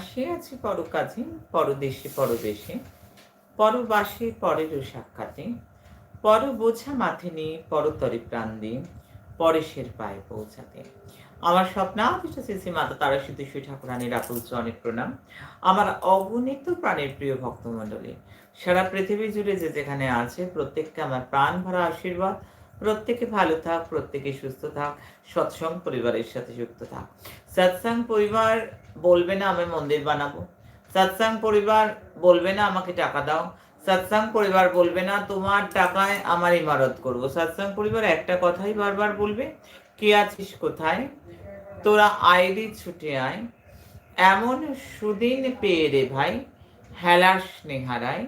আসে আছি পরকাজে, পরদেশে পরদেশে পরবাসে পরেরও সাক্ষাতে, পর বোঝা মাথে নিয়ে পরতরে প্রাণ দিয়ে পরেশের পায়ে পৌঁছাতে। আমার স্বপ্নাদিষ্ট শ্রী মাতা তারা সিদ্ধেশ্বরী ঠাকুরানীর আকুল অনেক প্রণাম। আমার অগণিত প্রাণের প্রিয় ভক্তমণ্ডলী, সারা পৃথিবী জুড়ে যে যেখানে আছে, প্রত্যেককে আমার প্রাণ ভরা আশীর্বাদ প্রত্যেকে ভালো থাক, প্রত্যেকে সুস্থ থাক সৎসঙ্গ পরিবারের সাথে যুক্ত থাক। সৎসঙ্গ পরিবার বলবে না, আমি মন্দির বানাবো। সৎসঙ্গ পরিবার বলবে না, আমাকে টাকা দাও। সৎসঙ্গ পরিবার বলবে না, তোমার টাকায় আমার ইমারত করব। সৎসঙ্গ পরিবার একটা কথাই বারবার বলবে, কে আছিস কোথায়? তোরা আয়রি ছুটে আয়। এমন সুদিন পেয়ে রে ভাই, হেলাস নেহারায়।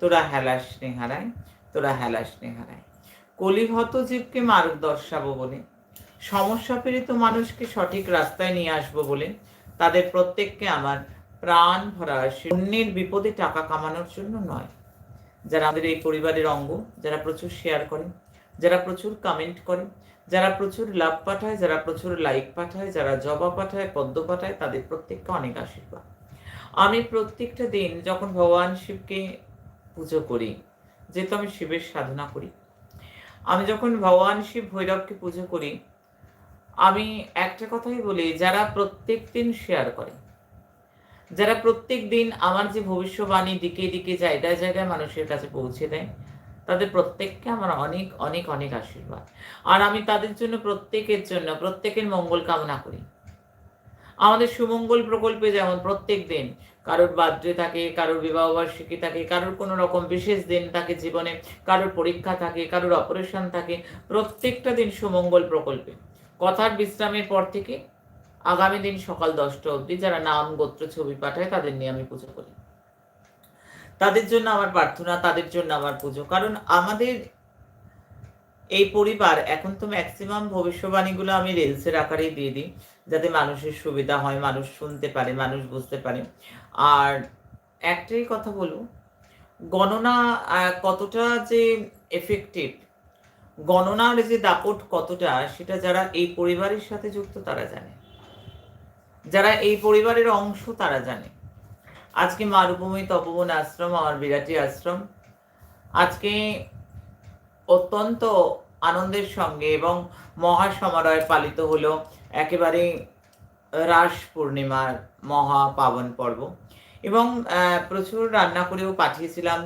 তোরা হেলাস নেহারায়, তোরা হেলাস নেহারায়। কলিহত জীবকে মার্গ দর্শাবো বলে। সমস্যা পীড়িত মানুষকে সঠিক রাস্তায় নিয়ে আসব বলে তাদের প্রত্যেককে আমার প্রাণ ভরা শূন্যের বিপদে টাকা কামানোর জন্য নয়। যারা আমাদের এই পরিবারের অঙ্গ, যারা প্রচুর শেয়ার করে, যারা প্রচুর কমেন্ট করে, যারা প্রচুর লাভ পাঠায়, যারা প্রচুর লাইক পাঠায়, যারা জবা পাঠায়, পদ্ম পাঠায়, তাদের প্রত্যেককে অনেক আশীর্বাদ। আমি প্রত্যেকটা দিন যখন ভগবান শিবকে পুজো করি, যেহেতু আমি শিবের সাধনা করি আমি যখন ভগবান শিব ভৈরবকে পুজো করি, আমি একটা কথাই বলি, যারা প্রত্যেক দিন শেয়ার করে, যারা প্রত্যেক দিন আমার যে ভবিষ্যবাণী দিকে দিকে জায়গায় জায়গায় মানুষের কাছে পৌঁছে দেয়, তাদের প্রত্যেককে আমার অনেক অনেক অনেক আশীর্বাদ। আর আমি তাদের জন্য প্রত্যেকের জন্য, প্রত্যেকের মঙ্গল কামনা করি। আমাদের সুমঙ্গল প্রকল্পে যেমন প্রত্যেক দিন কারোর বার্থডে থাকে, কারোর বিবাহ বার্ষিকী থাকে, কারোর কোনো রকম বিশেষ দিন থাকে জীবনে, কারোর পরীক্ষা থাকে, কারোর অপারেশন থাকে, প্রত্যেকটা দিন সুমঙ্গল প্রকল্পে। কথার বিশ্রামের পর থেকে আগামী দিন সকাল দশটা অবধি যারা নাম, গোত্র, ছবি পাঠায়, তাদের নিয়ে আমি পুজো করি। তাদের জন্য আমার প্রার্থনা, তাদের জন্য আমার পুজো। কারণ আমাদের এই পরিবার, এখন তো ম্যাক্সিমাম ভবিষ্যবাণীগুলো আমি রিলসের আকারেই দিয়ে দিই, যাতে মানুষের সুবিধা হয়, মানুষ শুনতে পারে, মানুষ বুঝতে পারে। আর একটাই কথা বলব গণনা কতটা যে এফেক্টিভ গণনার যে দাপট কতটা, সেটা যারা এই পরিবারের সাথে যুক্ত তারা জানে। যারা এই পরিবারের অংশ তারা জানে। আজকে মারুভূমি তপবন আশ্রম, আমার বিরাটি আশ্রম। আজকে অত্যন্ত আনন্দের সঙ্গে এবং মহাসমারোহে পালিত হলো। একেবারে রাস পূর্ণিমার মহা পাবন পর্ব। এবং প্রচুর রান্না করেও পাঠিয়েছিলাম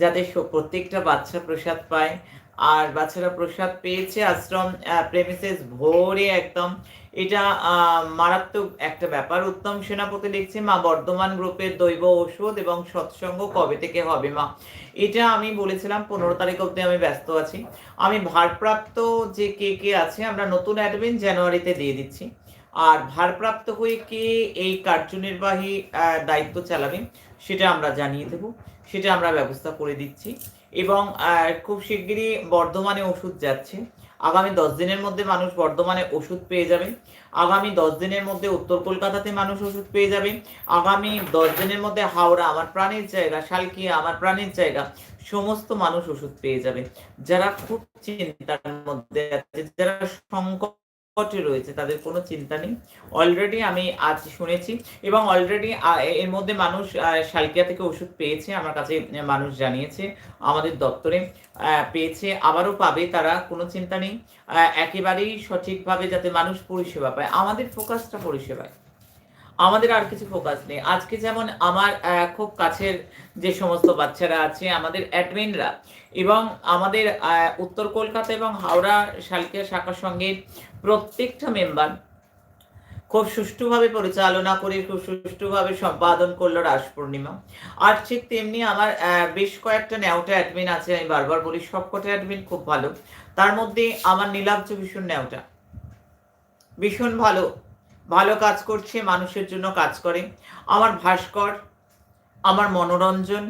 যাতে প্রত্যেকটা বাচ্চা প্রসাদ পায়। আর বাচ্চারা প্রসাদ পেয়েছে আশ্রম প্রেমিসেস ভোরে একদম। এটা মারাত্মক একটা ব্যাপার। উত্তম সেনাপতি লিখছে, মা, বর্ধমান গ্রুপের দৈব ঔষধ এবং সৎসঙ্গ কবে থেকে হবে, মা? এটা আমি বলেছিলাম, পনেরো তারিখ অব্দি আমি ব্যস্ত আছি। আমি ভারপ্রাপ্ত যে কে কে আছে, আমরা নতুন অ্যাডমিন জানুয়ারিতে দিয়ে দিচ্ছি। আর ভারপ্রাপ্ত হয়ে কে এই কার্যনির্বাহী দায়িত্ব চালাবে, সেটা আমরা জানিয়ে দেব। সেটা আমরা ব্যবস্থা করে দিচ্ছি। এবং খুব শিগগিরই বর্ধমানে ওষুধ যাচ্ছে। আগামী দশ দিনের মধ্যে মানুষ বর্ধমানে ওষুধ পেয়ে যাবে। আগামী দশ দিনের মধ্যে উত্তর কলকাতাতে মানুষ ওষুধ পেয়ে যাবে। আগামী দশ দিনের মধ্যে হাওড়া আমার প্রাণের জায়গা শালকিয়া আমার প্রাণের জায়গা, সমস্ত মানুষ ওষুধ পেয়ে যাবে। যারা খুব চিন্তার মধ্যে আছে, যারা সংকটে রয়েছে, তাদের কোনো চিন্তা নেই। অলরেডি আমি আজ শুনেছি এবং অলরেডি এর মধ্যে মানুষ শালকিয়া থেকে ওষুধ পেয়েছে, আমার কাছে মানুষ জানিয়েছে, আমাদের দপ্তরে পেয়েছে, আবারও পাবে তারা, কোনো চিন্তা নেই। একেবারেই সঠিকভাবে যাতে মানুষ পরিষেবা পায়। আমাদের ফোকাসটা পরিষেবায়। আমাদের আর কিছু ফোকাস নেই। আজকে যেমন আমার খুব কাছের যে সমস্ত বাচ্চারা আছে, আমাদের অ্যাডমিনরা এবং আমাদের উত্তর কলকাতা এবং হাওড়া শালকিয়া শাখার সঙ্গে প্রত্যেকটা মেম্বার খুব সুষ্ঠুভাবে পরিচালনা করে, খুব সুষ্ঠুভাবে সম্পাদন করল রাস পূর্ণিমা। আর ঠিক তেমনি আমার বেশ কয়েকটা ন্যাওটা অ্যাডমিন আছে, আমি বারবার বলি, সবকটা অ্যাডমিন খুব ভালো। তার মধ্যে আমার নীলাব্জ ভীষণ ন্যাওটা। ভীষণ ভালো। ভালো কাজ করছে, মানুষের জন্য কাজ করে। আমার ভাস্কর, আমার মনোরঞ্জন,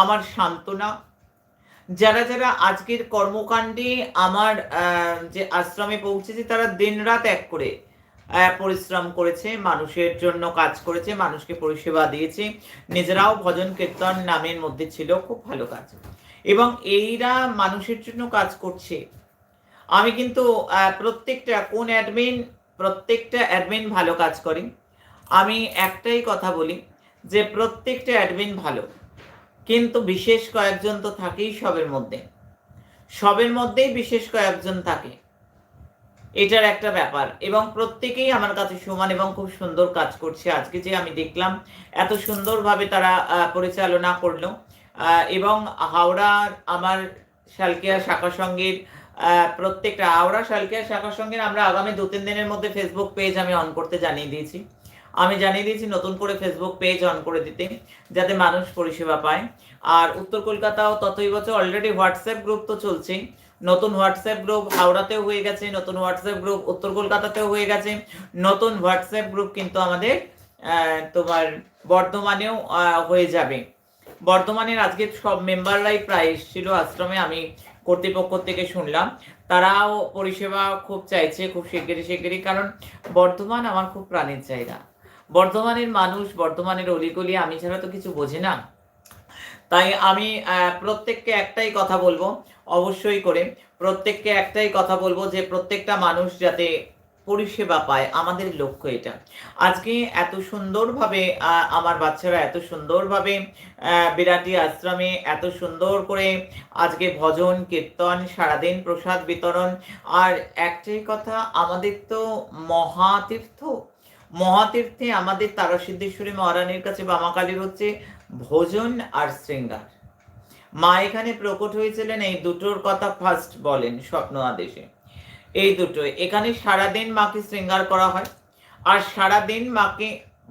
আমার সান্ত্বনা, যারা যারা আজকের কর্মকাণ্ডে আমার যে আশ্রমে পৌঁছেছে, তারা দিনরাত এক করে পরিশ্রম করেছে, মানুষের জন্য কাজ করেছে, মানুষকে পরিষেবা দিয়েছে। নিজেরাও ভজন কীর্তন নামের মধ্যে ছিল, খুব ভালো কাজ। এবং এইরা মানুষের জন্য কাজ করছে। আমি কিন্তু প্রত্যেকটা, কোন অ্যাডমিন প্রত্যেকটা অ্যাডমিন ভালো কাজ করে। আমি একটাই কথা বলি যে, প্রত্যেকটা অ্যাডমিন ভালো, কিন্তু বিশেষ কয়েকজন তো থাকেই সবের মধ্যে। সবের মধ্যেই বিশেষ কয়েকজন থাকে। এটার একটা ব্যাপার। এবং প্রত্যেকেই আমার কাছে সমান এবং খুব সুন্দর কাজ করছে। আজকে যে আমি দেখলাম, এত সুন্দরভাবে তারা পরিচালনা করল। এবং হাওড়ার আমার শালকিয়া শাখা সঙ্গীর প্রত্যেকটা হাওড়া শালকিয়া শাখা সঙ্গীর আমরা আগামী দু তিন দিনের মধ্যে ফেসবুক পেজ আমি অন করতে জানিয়ে দিয়েছি। আমি জানিয়ে দিয়েছি নতুন করে ফেসবুক পেজ অন করে দিতে, যাতে মানুষ পরিষেবা পায়। আর উত্তর কলকাতাও ততই বছর অলরেডি হোয়াটসঅ্যাপ গ্রুপ তো চলছেই। নতুন হোয়াটসঅ্যাপ গ্রুপ হাওড়াতেও হয়ে গেছে, নতুন হোয়াটসঅ্যাপ গ্রুপ উত্তর কলকাতাতেও হয়ে গেছে। নতুন হোয়াটসঅ্যাপ গ্রুপ কিন্তু আমাদের তোমার বর্ধমানেও হয়ে যাবে। বর্ধমানের আজকে সব মেম্বাররাই প্রায় এসেছিল আশ্রমে, আমি কর্তৃপক্ষ থেকে শুনলাম। তারাও পরিষেবা খুব চাইছে, খুব শিগগিরই শিগগিরই, কারণ বর্ধমান আমার খুব প্রাণের চাহিদা। বর্ধমানের মানুষ বর্ধমানের অলিগলি, আমি ছাড়া তো কিছু বোঝে না। তাই আমি প্রত্যেককে একটাই কথা বলব, অবশ্যই করে প্রত্যেককে একটাই কথা বলব যে প্রত্যেকটা মানুষ যাতে পরিষেবা পায়, আমাদের লক্ষ্য এটা। আজকে এত সুন্দরভাবে আমার বাচ্চারা এত সুন্দরভাবে বিরাটি আশ্রমে এত সুন্দর করে আজকে ভজন, কীর্তন, সারাদিন প্রসাদ বিতরণ। আর একটাই কথা, আমাদের তো মহাতীর্থ। মহাতীর্থে আমাদের তারাসিদ্ধেশ্বরী মহারানীর কাছে বামাকালীর হচ্ছে ভোজন আর শৃঙ্গার। মা এখানে প্রকট হয়েছিলেন এই দুটোর কথা ফার্স্ট বলেন স্বপ্ন আদেশে। এই দুটোই। এখানে সারাদিন মাকে শৃঙ্গার করা হয় আর সারাদিন মাকে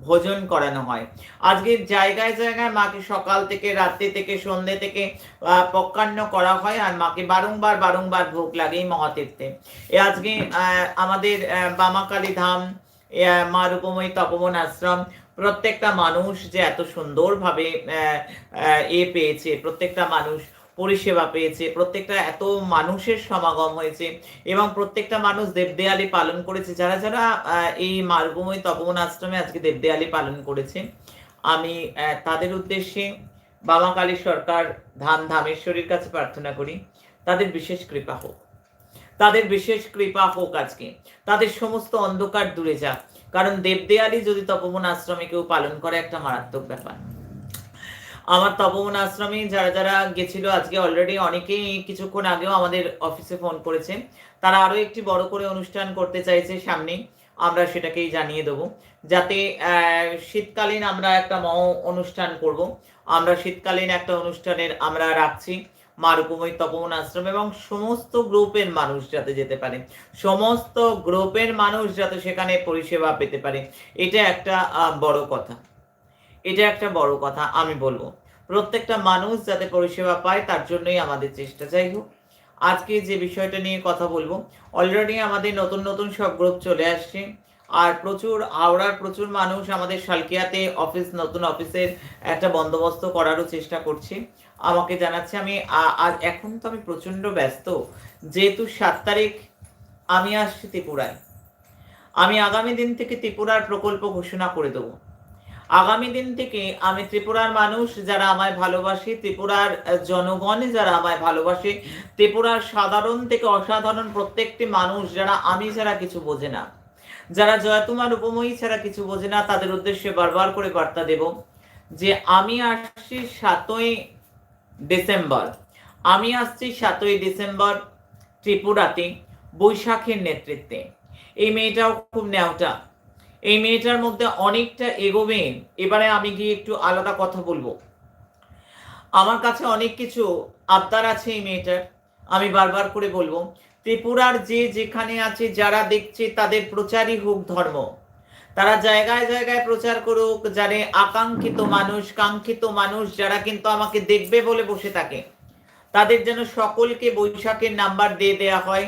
ভোজন করানো হয়। আজকে জায়গায় জায়গায় মাকে সকাল থেকে রাত্রি থেকে সন্ধ্যে থেকে আহ, পক্ষান্ন করা হয় আর মাকে বারংবার বারংবার ভোগ লাগেই মহাতীর্থে। এ আজকে আমাদের বামাকালী ধাম মা রূপময়ী তপবন আশ্রম প্রত্যেকটা মানুষ যে এত সুন্দরভাবে এ পেয়েছে প্রত্যেকটা মানুষ পরিষেবা পেয়েছে। প্রত্যেকটা এত মানুষের সমাগম হয়েছে এবং প্রত্যেকটা মানুষ দেবদেয়ালি পালন করেছে। যারা যারা এই মার্গময় তপবন আশ্রমে আজকে দেবদেয়ালি পালন করেছে, আমি তাদের উদ্দেশ্যে বাবা কালী সরকার ধাম ধামেশ্বরীর কাছে প্রার্থনা করি, তাদের বিশেষ কৃপা হোক। তাদের বিশেষ কৃপা হোক আজকে। তাদের সমস্ত অন্ধকার দূরে যাক। কারণ দেবদেয়ালি যদি তপবন আশ্রমে কেউ পালন করে, একটা মারাত্মক ব্যাপার। আমার তপবন আশ্রমে যারা যারা গেছিল আজকে অলরেডি অনেকেই কিছুক্ষণ আগেও আমাদের অফিসে ফোন করেছে। তারা আরও একটি বড় করে অনুষ্ঠান করতে চাইছে সামনে আমরা সেটাকেই জানিয়ে দেবো। যাতে শীতকালীন আমরা একটা মহ অনুষ্ঠান করব। আমরা শীতকালীন একটা অনুষ্ঠানের আমরা রাখছি মা রূপময়ী তপবন আশ্রম এবং সমস্ত গ্রুপের মানুষ যাতে যেতে পারে। সমস্ত গ্রুপের মানুষ যাতে সেখানে পরিষেবা পেতে পারে। এটা একটা বড় কথা। এটা একটা বড় কথা, আমি বলব। প্রত্যেকটা মানুষ যাতে পরিষেবা পায়, তার জন্যই আমাদের চেষ্টা। যাই হোক, আজকে যে বিষয়টা নিয়ে কথা বলব অলরেডি আমাদের নতুন নতুন সব গ্রুপ চলে আসছে। আর প্রচুর হাওড়ার প্রচুর মানুষ আমাদের শালকিয়াতে অফিস নতুন অফিসের একটা বন্দোবস্ত করারও চেষ্টা করছি। আমাকে জানাচ্ছে, আমি আজ এখন তো আমি প্রচণ্ড ব্যস্ত। যেহেতু সাত তারিখ, আমি আসছি ত্রিপুরায়। আমি আগামী দিন থেকে ত্রিপুরার প্রকল্প ঘোষণা করে দেবো। আগামী দিন থেকে আমি ত্রিপুরার মানুষ যারা আমায় ভালোবাসে, ত্রিপুরার জনগণ যারা আমায় ভালোবাসে, ত্রিপুরার সাধারণ থেকে অসাধারণ প্রত্যেকটি মানুষ যারা আমি ছাড়া কিছু বোঝে না। যারা জয়তুমার উপময়ী ছাড়া কিছু বোঝে না, তাদের উদ্দেশ্যে বারবার করে বার্তা দেব যে আমি আসছি সাতই ডিসেম্বর। আমি আসছি সাতই ডিসেম্বর ত্রিপুরাতে বৈশাখের নেতৃত্বে। এই মেয়েটাও খুব ন্যাওটা। এই মেয়েটার মধ্যে অনেকটা এগোবে, এবারে আমি গিয়ে একটু আলাদা কথা বলব। আমার কাছে অনেক কিছু আবদার আছে এই মেয়েটার, আমি বারবার করে বলব। ত্রিপুরার যে যেখানে আছে, যারা দেখছে তাদের প্রচারই হোক ধর্ম। তারা জায়গায় জায়গায় প্রচার করুক, যারা আকাঙ্ক্ষিত মানুষ, কাঙ্ক্ষিত মানুষ, যারা কিন্তু আমাকে দেখবে বলে বসে থাকে। তাদের যেন সকলকে বৈশাখের নাম্বার দিয়ে দেয়া হয়।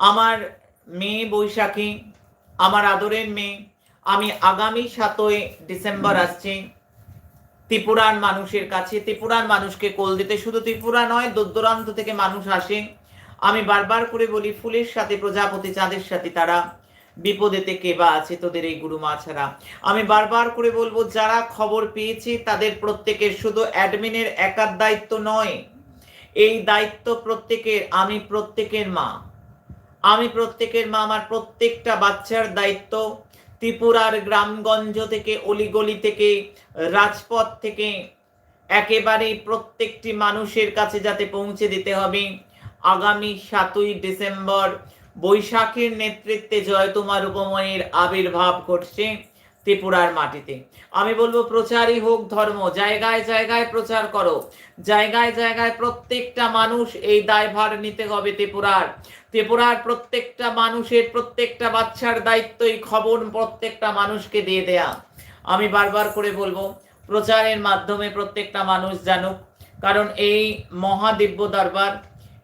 আমার মেয়ে বৈশাখী, আমার আদরের মেয়ে আমি আগামী সাতই ডিসেম্বর আসছি। ত্রিপুরার মানুষের কাছে ত্রিপুরার মানুষকে কোল দিতে। শুধু ত্রিপুরা নয় দূর দূরান্ত থেকে মানুষ আসে। আমি বারবার করে বলি ফুলের সাথে প্রজাপতি চাঁদের সাথে তারা বিপদেতে কে বা আছে তোদের এই গুরু মা ছাড়া। আমি বারবার করে বলব যারা খবর পেয়েছি তাদের প্রত্যেকের শুধু অ্যাডমিনের একার দায়িত্ব নয়। এই দায়িত্ব প্রত্যেকের আমি প্রত্যেকের মা। আমি প্রত্যেকের মা আমার প্রত্যেকটা বাচ্চার দায়িত্ব। ত্রিপুরার গ্রামগঞ্জ থেকে, অলিগলি থেকে, রাজপথ থেকে একেবারে প্রত্যেকটি মানুষের কাছে যাতে পৌঁছে দিতে হবে। আগামী সাতই ডিসেম্বর বৈশাখের নেতৃত্বে জয় তোমার উপময়ের আবির্ভাব ঘটছে। ত্রিপুরার মাটিতে। আমি বলব প্রচারই হোক ধর্ম, জায়গায় জায়গায় প্রচার করো। জায়গায় জায়গায় প্রত্যেকটা মানুষ এই দায়ভার নিতে হবে ত্রিপুরার। ত্রিপুরার প্রত্যেকটা মানুষের, প্রত্যেকটা বাচ্চার দায়িত্ব এই খবর প্রত্যেকটা মানুষকে দিয়ে দেয়া। আমি বারবার করে বলব, প্রচারের মাধ্যমে প্রত্যেকটা মানুষ জানুক। কারণ এই মহাদিব্য দরবার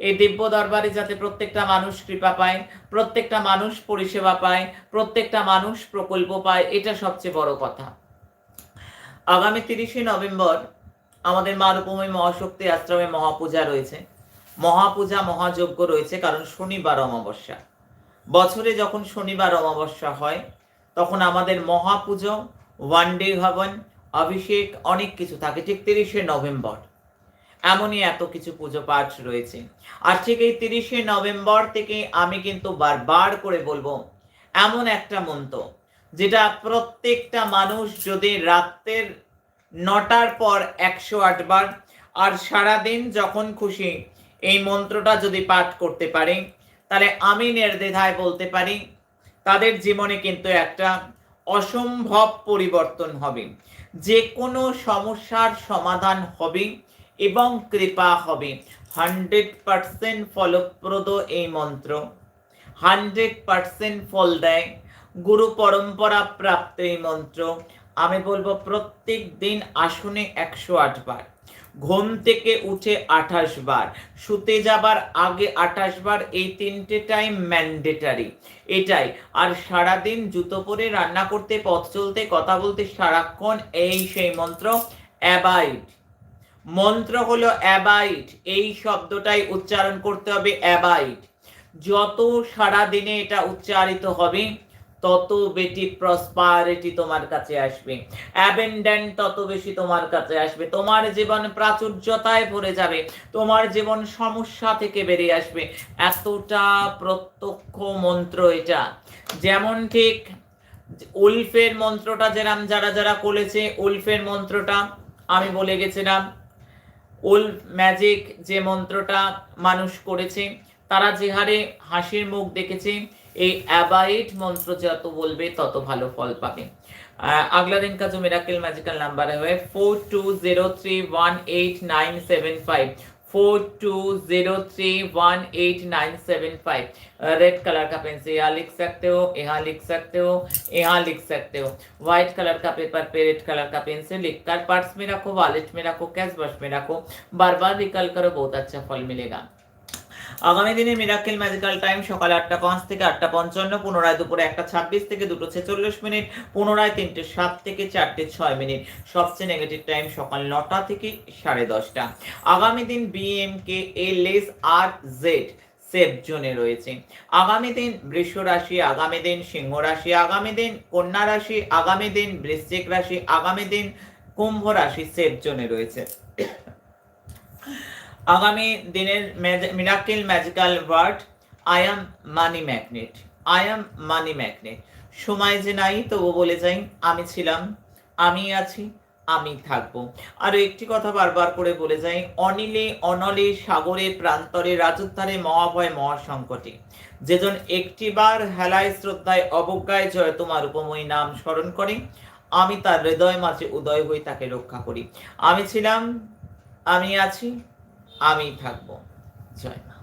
এই দিব্য দরবারে যাতে প্রত্যেকটা মানুষ কৃপা পায়, প্রত্যেকটা মানুষ পরিষেবা পায়, প্রত্যেকটা মানুষ প্রকল্প পায়, এটা সবচেয়ে বড় কথা। আগামী তিরিশে নভেম্বর আমাদের মা রূপময় মহাশক্তি আশ্রমে মহাপূজা রয়েছে। মহাপূজা মহাযজ্ঞ রয়েছে, কারণ শনিবার অমাবস্যা। বছরে যখন শনিবার অমাবস্যা হয়, তখন আমাদের মহাপুজো, ওয়ান ডে হবন অভিষেক, অনেক কিছু থাকে। ঠিক তিরিশে নভেম্বর। এমনই এত কিছু পুজো পাঠ রয়েছে। আর ঠিক এই তিরিশে নভেম্বর থেকে আমি কিন্তু বারবার করে বলব, এমন একটা মন্ত্র, যেটা প্রত্যেকটা মানুষ যদি রাত্রের নটার পর একশো আটবার আর সারাদিন যখন খুশি এই মন্ত্রটা যদি পাঠ করতে পারে, তাহলে আমি নির্দ্বিধায় বলতে পারি, তাদের জীবনে কিন্তু একটা অসম্ভব পরিবর্তন হবে। যে কোনো সমস্যার সমাধান হবে এবং কৃপা হবে। হান্ড্রেড পার্সেন্ট ফলপ্রদ এই মন্ত্র। হান্ড্রেড পার্সেন্ট ফল দেয়। গুরু পরম্পরা প্রাপ্ত এই মন্ত্র। আমি বলব প্রত্যেক দিন আসনে একশো আট বার। ঘুম থেকে উঠে আঠাশ বার। শুতে যাবার আগে আঠাশ বার এই তিনটে টাইম ম্যান্ডেটারি এটাই। আর সারাদিন জুতো পরে রান্না করতে, পথ চলতে, কথা বলতে সারাক্ষণ এই সেই মন্ত্র। অ্যাবাইড মন্ত্র হলো অ্যাবাইড এই শব্দটাই উচ্চারণ করতে হবে অ্যাবাইড যত সারা দিনে এটা উচ্চারিত হবে, তত বেশি প্রসপারিটি তোমার কাছে আসবে। অ্যাবেন্ডেন্ট তত বেশি তোমার কাছে আসবে। তোমার জীবন প্রাচুর্যতায় ভরে যাবে। তোমার জীবন সমস্যা থেকে বেরিয়ে আসবে। এতটা প্রত্যক্ষ মন্ত্র এটা। যেমন ঠিক উলফের মন্ত্রটা যেরাম যারা যারা করেছে, উলফের মন্ত্রটা আমি বলে গেছিলাম ওল্ড ম্যাজিক যে মন্ত্রটা মানুষ করেছে, তারা যে হারে হাসির মুখ দেখেছে, এই অ্যাবাইট মন্ত্র যত বলবে তত ভালো ফল পাবে। আগলা দিন কাজু মিরাকেল ম্যাজিক্যাল নাম্বার হয় four two zero three one eight nine seven five four two zero three one eight nine seven five red colour का पेंसिल यहाँ लिख सकते हो, यहाँ लिख सकते हो, यहाँ लिख सकते हो. व्हाइट कलर का पेपर पे रेड कलर का पेन से लिख कर पर्स में रखो वॉलेट में रखो कैश बॉक्स में रखो. बार बार निकल करो, बहुत अच्छा फल मिलेगा. আগামী দিনে মিরাকেল ম্যাজিক্যাল টাইম সকাল আটটা পাঁচ থেকে আটটা পঞ্চান্ন, পুনরায় দুপুরে একটা ছাব্বিশ থেকে দুটো ছেচল্লিশ মিনিট, পুনরায় তিনটে সাত থেকে চারটে ছয় মিনিট। সবচেয়ে নেগেটিভ টাইম সকাল নটা থেকে সাড়ে দশটা। আগামী দিন বিএমকে এ লেস আর জেড সেফ জোনে রয়েছে। আগামী দিন বৃষ রাশি, আগামী দিন সিংহ রাশি, আগামী দিন কন্যা রাশি, আগামী দিন বৃশ্চিক রাশি, আগামী দিন কুম্ভ রাশি সেফ জোনে রয়েছে। আগামী দিনের miracle magical word I am money magnet I am money magnet সময় যে নাই তবু বলে যাই, আমি ছিলাম, আমি আছি, আমি থাকব। আর একটি কথা বারবার করে বলে যাই, অনিলে, অনলে সাগরে, প্রান্তরে রাজোদ্ধারে মহাভয় মহাসংকটে। যেজন একটিবার হেলায় শ্রদ্ধায় অবজ্ঞায় জয় তোমার উপময় নাম স্মরণ করে, আমি তার হৃদয় মাঝে উদয় হয়ে তাকে রক্ষা করি। আমি ছিলাম, আমি আছি আমি থাকব জয় মা